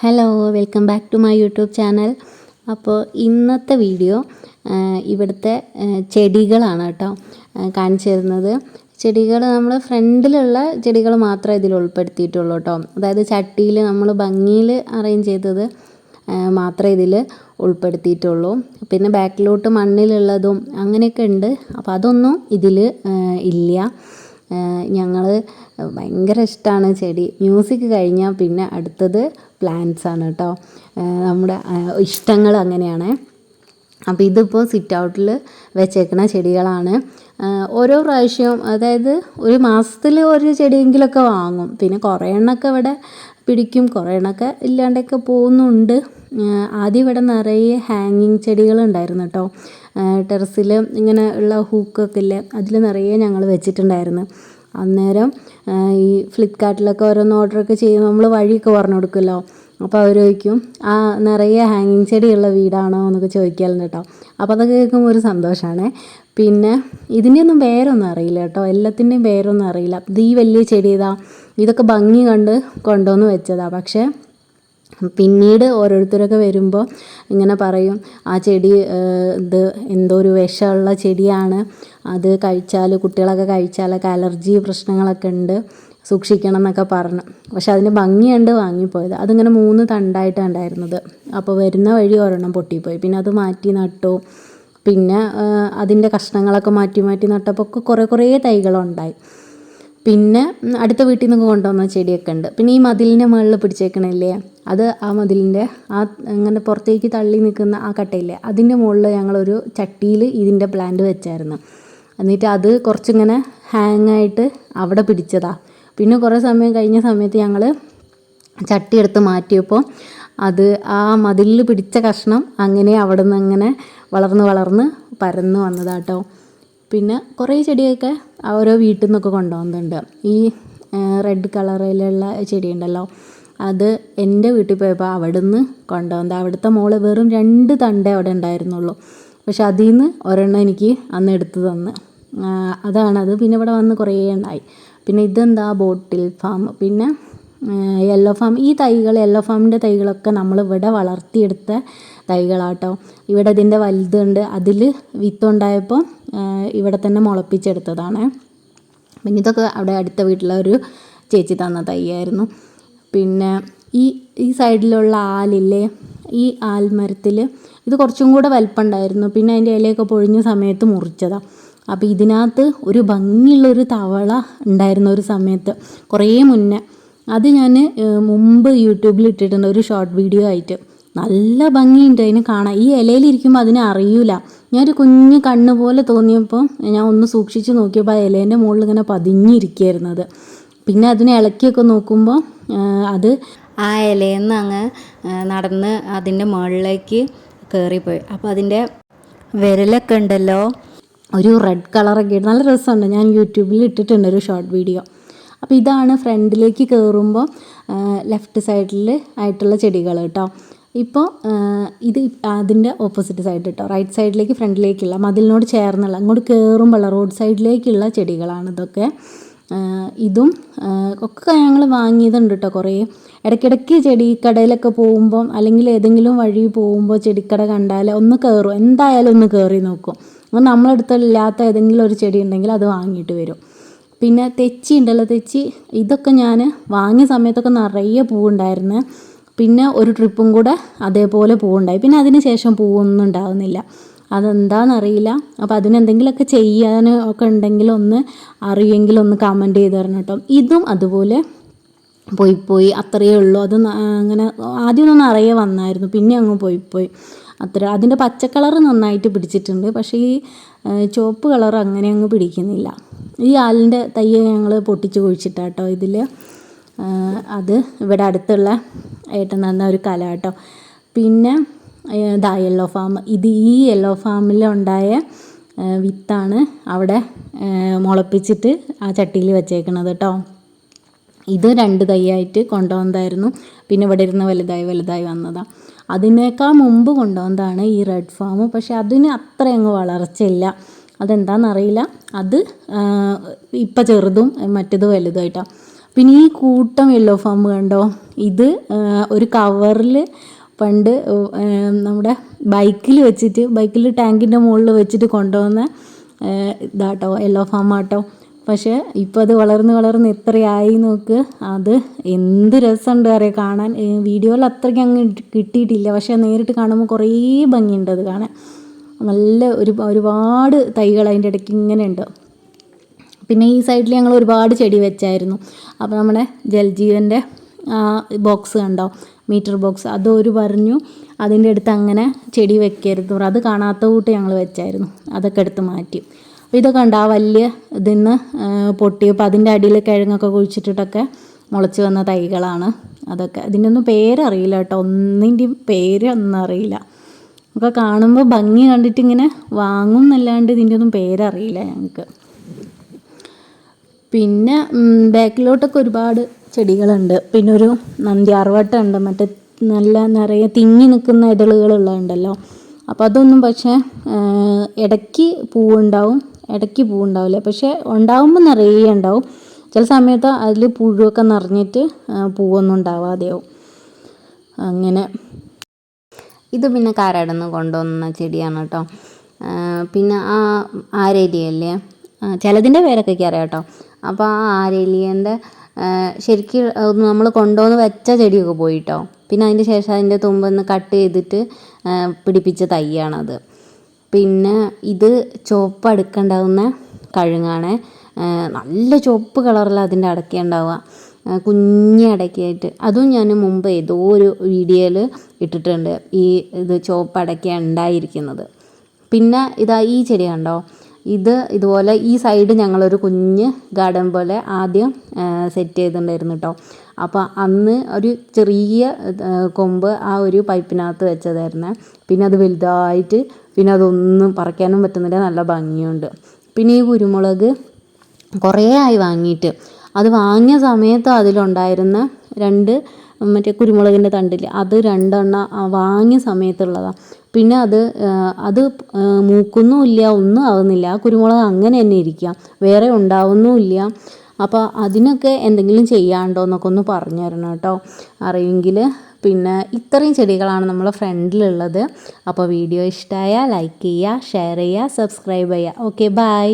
Hello welcome back to my YouTube channel അപ്പോൾ ഇന്നത്തെ video ഇവിടുത്തെ ചെടികളാണ് കേട്ടോ കാണിച്ചു തരുന്നത്. ചെടികൾ നമ്മൾ ഫ്രണ്ടിലുള്ള ചെടികൾ മാത്രമേ ഇതിൽ ഉൾപ്പെടുത്തിയിട്ടുള്ളൂ കേട്ടോ. അതായത് ചട്ടിയിൽ നമ്മൾ ഭംഗിയിൽ അറേഞ്ച് ചെയ്തത് മാത്രമേ ഇതിൽ ഉൾപ്പെടുത്തിയിട്ടുള്ളൂ. പിന്നെ ബാക്കിലോട്ട് മണ്ണിലുള്ളതും അങ്ങനെയൊക്കെ ഉണ്ട്. അപ്പോൾ അതൊന്നും ഇതിൽ ഇല്ല. ഞങ്ങൾ ഭയങ്കര ഇഷ്ടമാണ് ചെടി. മ്യൂസിക് കഴിഞ്ഞാൽ പിന്നെ അടുത്തത് പ്ലാന്റ്സ് ആണ് കേട്ടോ നമ്മുടെ ഇഷ്ടങ്ങൾ അങ്ങനെയാണ്. അപ്പോൾ ഇതിപ്പോൾ സിറ്റ് ഔട്ടിൽ വെച്ചേക്കുന്ന ചെടികളാണ്. ഓരോ പ്രാവശ്യവും അതായത് ഒരു മാസത്തിൽ ഒരു ചെടിയെങ്കിലൊക്കെ വാങ്ങും. പിന്നെ കുറേ എണ്ണമൊക്കെ ഇവിടെ പിടിക്കും. കുറേ എണ്ണമൊക്കെ ഇല്ലാണ്ടൊക്കെ പോകുന്നുണ്ട്. ആദ്യം ഇവിടെ നിറയെ ഹാങ്ങിങ് ചെടികളുണ്ടായിരുന്നു കേട്ടോ ടെറസിൽ ഇങ്ങനെ ഉള്ള ഹൂക്കൊക്കെ ഇല്ലേ അതിൽ നിറയെ ഞങ്ങൾ വെച്ചിട്ടുണ്ടായിരുന്നു. അന്നേരം ഈ ഫ്ലിപ്കാർട്ടിലൊക്കെ ഓരോന്ന് ഓർഡറൊക്കെ ചെയ്ത് നമ്മൾ വഴിയൊക്കെ പറഞ്ഞു കൊടുക്കുമല്ലോ. അപ്പോൾ അവർ ചോദിക്കും ആ നിറയെ ഹാങ്ങിങ് ചെടിയുള്ള വീടാണോ? എന്നൊക്കെ ചോദിക്കലുണ്ട് കേട്ടോ. അപ്പോൾ അതൊക്കെ കേൾക്കുമ്പോൾ ഒരു സന്തോഷമാണ് പിന്നെ ഇതിന്റെയൊന്നും പേരൊന്നും അറിയില്ല കേട്ടോ. എല്ലാത്തിന്റെയും പേരൊന്നും അറിയില്ല. ഇത് ഈ വലിയ ചെടി ഇതാ ഇതൊക്കെ ഭംഗി കണ്ട് കൊണ്ടുവന്ന് വെച്ചതാണ് പക്ഷേ പിന്നീട് ഓരോരുത്തരൊക്കെ വരുമ്പോൾ ഇങ്ങനെ പറയും ആ ചെടി ഇത് എന്തോ ഒരു വിഷമുള്ള ചെടിയാണ്. അത് കഴിച്ചാൽ കുട്ടികളൊക്കെ കഴിച്ചാലൊക്കെ അലർജി പ്രശ്നങ്ങളൊക്കെ ഉണ്ട്. സൂക്ഷിക്കണം എന്നൊക്കെ പറഞ്ഞു. പക്ഷെ അതിന് ഭംഗിയുണ്ട് വാങ്ങിപ്പോയത്. അതിങ്ങനെ മൂന്ന് തണ്ടായിട്ടാണ് ഉണ്ടായിരുന്നത്. അപ്പോൾ വരുന്ന വഴി ഒരെണ്ണം പൊട്ടിപ്പോയി. പിന്നെ അത് മാറ്റി നട്ടു. പിന്നെ അതിന്റെ കഷ്ണങ്ങളൊക്കെ മാറ്റി മാറ്റി നട്ടപ്പോൾ കുറേ കുറേ തൈകളുണ്ടായി. പിന്നെ അടുത്ത വീട്ടിൽ നിന്ന് കൊണ്ടുവന്ന ചെടിയൊക്കെ ഉണ്ട്. പിന്നെ ഈ മതിലിന്റെ മുകളിൽ പിടിച്ചേക്കണില്ലേ? അത് ആ മതിലിന്റെ ആ അങ്ങനെ പുറത്തേക്ക് തള്ളി നിൽക്കുന്ന ആ കട്ടയില്ലേ അതിന്റെ മുകളിൽ ഞങ്ങളൊരു ചട്ടിയിൽ ഇതിന്റെ പ്ലാന്റ് വെച്ചായിരുന്നു. എന്നിട്ട് അത് കുറച്ചിങ്ങനെ ഹാങ് ആയിട്ട് അവിടെ പിടിച്ചതാ. പിന്നെ കുറേ സമയം കഴിഞ്ഞ സമയത്ത് ഞങ്ങൾ ചട്ടി എടുത്ത് മാറ്റിയപ്പോൾ അത് ആ മതിലിൽ പിടിച്ച കഷ്ണം അങ്ങനെ അവിടെ നിന്ന് അങ്ങനെ വളർന്ന് വളർന്ന് പരന്ന് വന്നതാട്ടോ. പിന്നെ കുറേ ചെടിയൊക്കെ ഓരോ വീട്ടിൽ നിന്നൊക്കെ കൊണ്ടുവന്നിട്ടുണ്ട്. ഈ റെഡ് കളറിലുള്ള ചെടി ഉണ്ടല്ലോ. അത് എന്റെ വീട്ടിൽ പോയപ്പോൾ അവിടെ നിന്ന് കൊണ്ടുവന്നത് അവിടുത്തെ മോൾ വെറും രണ്ട് തണ്ടേ അവിടെ ഉണ്ടായിരുന്നുള്ളൂ. പക്ഷെ അതിൽ നിന്ന് ഒരെണ്ണം എനിക്ക് അന്ന് എടുത്തു തന്ന്. അതാണത് പിന്നെ ഇവിടെ വന്ന് കുറേ ഉണ്ടായി പിന്നെ ഇതെന്താ? Bottle farm. പിന്നെ യെല്ലോ ഫാം. ഈ തൈകൾ യെല്ലോ ഫാമിന്റെ തൈകളൊക്കെ നമ്മൾ ഇവിടെ വളർത്തിയെടുത്ത തൈകളാട്ടോ. ഇവിടെ ഇതിന്റെ വലുതുണ്ട്. അതിൽ വിത്തുണ്ടായപ്പോൾ ഇവിടെ തന്നെ മുളപ്പിച്ചെടുത്തതാണ്. പിന്നെ ഇതൊക്കെ അവിടെ അടുത്ത വീട്ടിലെ ഒരു ചേച്ചി തന്ന തൈയായിരുന്നു. പിന്നെ ഈ ഈ സൈഡിലുള്ള ആലില്ലേ ഈ ആൽമരത്തിൽ ഇത് കുറച്ചും കൂടെ വലിപ്പമുണ്ടായിരുന്നു. പിന്നെ അതിന്റെ ഇലയൊക്കെ പൊഴിഞ്ഞ സമയത്ത് മുറിച്ചതാണ് അപ്പോൾ ഇതിനകത്ത് ഒരു ഭംഗിയുള്ളൊരു തവള ഉണ്ടായിരുന്ന ഒരു സമയത്ത് കുറേ മുന്നേ. അത് ഞാൻ മുമ്പ് യൂട്യൂബിൽ ഇട്ടിട്ടുണ്ട് ഒരു ഷോർട്ട് വീഡിയോ ആയിട്ട്. നല്ല ഭംഗിയുണ്ട് അതിന് കാണാൻ. ഈ ഇലയിലിരിക്കുമ്പോൾ അതിനെ അറിയൂല. ഞാനൊരു കുഞ്ഞ് കണ്ണ് പോലെ തോന്നിയപ്പോൾ ഞാൻ ഒന്ന് സൂക്ഷിച്ച് നോക്കിയപ്പോൾ ആ ഇലേന്റെ മുകളിൽ ഇങ്ങനെ പതിഞ്ഞിരിക്കുകയായിരുന്നത് പിന്നെ അതിനെ ഇളക്കിയൊക്കെ നോക്കുമ്പോൾ അത് ആ ഇലയിൽ നിന്ന് അങ്ങ് നടന്ന് അതിന്റെ മുകളിലേക്ക് കയറിപ്പോയി അപ്പോൾ അതിന്റെ വിരലൊക്കെ ഉണ്ടല്ലോ? ഒരു റെഡ് കളറൊക്കെ ആയിട്ട് നല്ല രസമുണ്ട്. ഞാൻ യൂട്യൂബിൽ ഇട്ടിട്ടുണ്ട് ഒരു ഷോർട്ട് വീഡിയോ അപ്പോൾ ഇതാണ് ഫ്രണ്ടിലേക്ക് കയറുമ്പോൾ ലെഫ്റ്റ് സൈഡിൽ ആയിട്ടുള്ള ചെടികൾ കേട്ടോ. ഇപ്പോൾ ഇത് അതിന്റെ ഓപ്പോസിറ്റ് സൈഡ് കേട്ടോ റൈറ്റ് സൈഡിലേക്ക് ഫ്രണ്ടിലേക്കുള്ള മതിലിനോട് ചേർന്നുള്ള അങ്ങോട്ട് കയറുമ്പോഴുള്ള റോഡ് സൈഡിലേക്കുള്ള ചെടികളാണ് ഇതൊക്കെ. ഇതും ഒക്കെ ഞങ്ങൾ വാങ്ങിയതുണ്ട് കേട്ടോ കുറേ. ഇടയ്ക്കിടയ്ക്ക് ചെടിക്കടയിലൊക്കെ പോകുമ്പം അല്ലെങ്കിൽ ഏതെങ്കിലും വഴി പോകുമ്പോൾ ചെടിക്കട കണ്ടാൽ ഒന്ന് കയറും എന്തായാലും ഒന്ന് കയറി നോക്കും. അപ്പോൾ നമ്മളടുത്തില്ലാത്ത ഏതെങ്കിലും ഒരു ചെടി ഉണ്ടെങ്കിൽ അത് വാങ്ങിയിട്ട് വരും. പിന്നെ തെച്ചി ഉണ്ടല്ലോ തെച്ചി. ഇതൊക്കെ ഞാൻ വാങ്ങിയ സമയത്തൊക്കെ നിറയെ പൂവുണ്ടായിരുന്നു. പിന്നെ ഒരു ട്രിപ്പും കൂടെ അതേപോലെ പൂവുണ്ടായി. പിന്നെ അതിന് ശേഷം പൂവൊന്നും ഉണ്ടാകുന്നില്ല അതെന്താണെന്നറിയില്ല അപ്പോൾ അതിനെന്തെങ്കിലുമൊക്കെ ചെയ്യാൻ ഒക്കെ ഉണ്ടെങ്കിൽ ഒന്ന് അറിയുമെങ്കിൽ ഒന്ന് കമന്റ് ചെയ്ത് തരണം കേട്ടോ. ഇതും അതുപോലെ പോയി പോയി അത്രയേ ഉള്ളൂ. അത് അങ്ങനെ ആദ്യമൊന്നും നിറയെ വന്നായിരുന്നു. പിന്നെ അങ്ങ് പോയി പോയി. അത്ര അതിന്റെ പച്ച കളർ നന്നായിട്ട് പിടിച്ചിട്ടുണ്ട്. പക്ഷേ ഈ ചുവപ്പ് കളർ അങ്ങനെ അങ്ങ് പിടിക്കുന്നില്ല. ഈ ആലിന്റെ തയ്യ ഞങ്ങൾ പൊട്ടിച്ച് കുഴിച്ചിട്ടാട്ടോ ഇതിൽ അത് ഇവിടെ അടുത്തുള്ള ഏട്ടൻ തന്ന ഒരു കല കേട്ടോ. പിന്നെ ദാ യെല്ലോ ഫാം ഇത് ഈ യെല്ലോ ഫാമിലുണ്ടായ വിത്താണ് അവിടെ മുളപ്പിച്ചിട്ട് ആ ചട്ടിയിൽ വെച്ചേക്കണത് കേട്ടോ ഇത് രണ്ട് തൈയായിട്ട് കൊണ്ടുവന്നതായിരുന്നു. പിന്നെ ഇവിടെ ഇരുന്ന് വലുതായി വലുതായി വന്നതാണ് അതിനേക്കാൾ മുമ്പ് കൊണ്ടുവന്നതാണ് ഈ റെഡ് ഫാം പക്ഷേ അതിന് അത്ര അങ്ങ് വളർച്ചയില്ല. അതെന്താണെന്നറിയില്ല അത് ഇപ്പം ചെറുതും മറ്റേത് വലുതായിട്ടാണ് പിന്നെ ഈ കൂട്ടം യെല്ലോ ഫാം കണ്ടോ? ഇത് ഒരു കവറിൽ പണ്ട് നമ്മുടെ ബൈക്കിൽ വെച്ചിട്ട് ബൈക്കിൽ ടാങ്കിന്റെ മുകളിൽ വെച്ചിട്ട് കൊണ്ടുവന്ന ഇതാട്ടോ യെല്ലോ ഫാം ആട്ടോ. പക്ഷേ ഇപ്പോൾ അത് വളർന്ന് വളർന്ന് ഇത്രയായി നോക്ക് അത് എന്ത് രസമുണ്ട് അറിയാം? കാണാൻ വീഡിയോയിൽ അത്രയ്ക്ക് അങ്ങ് കിട്ടിയിട്ടില്ല. പക്ഷേ നേരിട്ട് കാണുമ്പോൾ കുറേ ഭംഗിയുണ്ട് അത് കാണാൻ. നല്ല ഒരു ഒരുപാട് തൈകൾ അതിന്റെ ഇടയ്ക്ക് ഇങ്ങനെ ഉണ്ട്. പിന്നെ ഈ സൈഡിൽ ഞങ്ങൾ ഒരുപാട് ചെടി വെച്ചായിരുന്നു. അപ്പോൾ നമ്മുടെ ജൽജീവന്റെ ബോക്സ് കണ്ടോ? Meter box. അതൊരു പറഞ്ഞു അതിന്റെ അടുത്ത് അങ്ങനെ ചെടി വെക്കരുത്. അത് കാണാത്ത കൂട്ട് ഞങ്ങൾ വെച്ചായിരുന്നു. അതൊക്കെ എടുത്ത് മാറ്റി. അപ്പോൾ ഇതൊക്കെ ഉണ്ട് ആ വലിയ ഇതിന്ന് പൊട്ടിയപ്പോൾ അതിന്റെ അടിയിൽ കിഴങ്ങൊക്കെ കുഴിച്ചിട്ടിട്ടൊക്കെ മുളച്ച് വന്ന തൈകളാണ് അതൊക്കെ. അതിന്റെ ഒന്നും പേരറിയില്ല കേട്ടോ. ഒന്നിന്റെയും പേര് ഒന്നും അറിയില്ല. ഒക്കെ കാണുമ്പോൾ ഭംഗി കണ്ടിട്ട് ഇങ്ങനെ വാങ്ങും എന്നല്ലാണ്ട് ഇതിന്റെ ഒന്നും പേരറിയില്ല ഞങ്ങൾക്ക്. പിന്നെ ബാക്കിലോട്ടൊക്കെ ഒരുപാട് ചെടികളുണ്ട്. പിന്നെ ഒരു നന്ദ്യാർവട്ടം ഉണ്ട് മറ്റേ നല്ല നിറയെ തിങ്ങി നിൽക്കുന്ന ഇതളുകളുള്ളതുണ്ടല്ലോ അപ്പോൾ അതൊന്നും പക്ഷേ ഇടയ്ക്ക് പൂവുണ്ടാവും ഇടയ്ക്ക് പൂവുണ്ടാവില്ല. പക്ഷേ ഉണ്ടാവുമ്പോൾ നിറയെ ഉണ്ടാവും. ചില സമയത്ത് അതിൽ പുഴുവൊക്കെ നിറഞ്ഞിട്ട് പൂവൊന്നും ഉണ്ടാവാതെയാവും. അങ്ങനെ. ഇത് പിന്നെ കാരാടുന്ന് കൊണ്ടുവന്ന ചെടിയാണ് കേട്ടോ. പിന്നെ ആ ആരേലിയല്ലേ? ചിലതിന്റെ പേരൊക്കെ കയറിയാട്ടോ അപ്പോൾ ആ ആരേലിയന്റെ ശരിക്കും നമ്മൾ കൊണ്ടുവന്ന് വെച്ച ചെടിയൊക്കെ പോയിട്ടോ. പിന്നെ അതിന്റെ ശേഷം അതിന്റെ തുമ്പൊന്ന് കട്ട് ചെയ്തിട്ട് പിടിപ്പിച്ച തൈയാണത്. പിന്നെ ഇത് ചുവപ്പ് അടുക്കുണ്ടാവുന്ന കഴുങ്ങാണ്. നല്ല ചുവപ്പ് കളറിൽ അതിന്റെ അടക്ക ഉണ്ടാവുക. കുഞ്ഞി കുഞ്ഞ് അടക്കയായിട്ട് അതും ഞാൻ മുമ്പ് ഏതോ ഒരു വീഡിയോയിൽ ഇട്ടിട്ടുണ്ട് ഈ ഇത് ചുവപ്പ് അടക്ക ഉണ്ടായിരിക്കുന്നത്. പിന്നെ ഇതാ ഈ ചെടി കണ്ടോ? ഇത് ഇതുപോലെ ഈ സൈഡ് ഞങ്ങളൊരു കുഞ്ഞ് ഗാർഡൻ പോലെ ആദ്യം സെറ്റ് ചെയ്തിട്ടുണ്ടായിരുന്നു കേട്ടോ അപ്പോൾ അന്ന് ഒരു ചെറിയ കൊമ്പ് ആ ഒരു പൈപ്പിനകത്ത് വെച്ചതായിരുന്നു. പിന്നെ അത് വലുതായിട്ട് പിന്നെ അതൊന്നും പറിക്കാനും പറ്റുന്നില്ല നല്ല ഭംഗിയുണ്ട്. പിന്നെ ഈ കുരുമുളക് കുറേ ആയി വാങ്ങിയിട്ട്. അത് വാങ്ങിയ സമയത്ത് അതിലുണ്ടായിരുന്ന രണ്ട് മറ്റേ കുരുമുളകിന്റെ തണ്ടിൽ അത് രണ്ടെണ്ണം വാങ്ങിയ സമയത്തുള്ളതാണ് പിന്നെ അത് അത് മൂക്കുന്നുമില്ല ഒന്നും ആവുന്നില്ല. കുരുമുളക് അങ്ങനെ തന്നെ ഇരിക്കുക വേറെ ഉണ്ടാവുന്നുമില്ല. അപ്പോൾ അതിനൊക്കെ എന്തെങ്കിലും ചെയ്യാണ്ടോ എന്നൊക്കെ ഒന്ന് പറഞ്ഞു തരണം കേട്ടോ. അറിയെങ്കിൽ പിന്നെ ഇത്രയും ചെടികളാണ് നമ്മളെ ഫ്രണ്ടിലുള്ളത്. അപ്പോൾ വീഡിയോ ഇഷ്ടമായാൽ ലൈക്ക് ചെയ്യുക ഷെയർ ചെയ്യുക സബ്സ്ക്രൈബ് ചെയ്യുക. Okay bye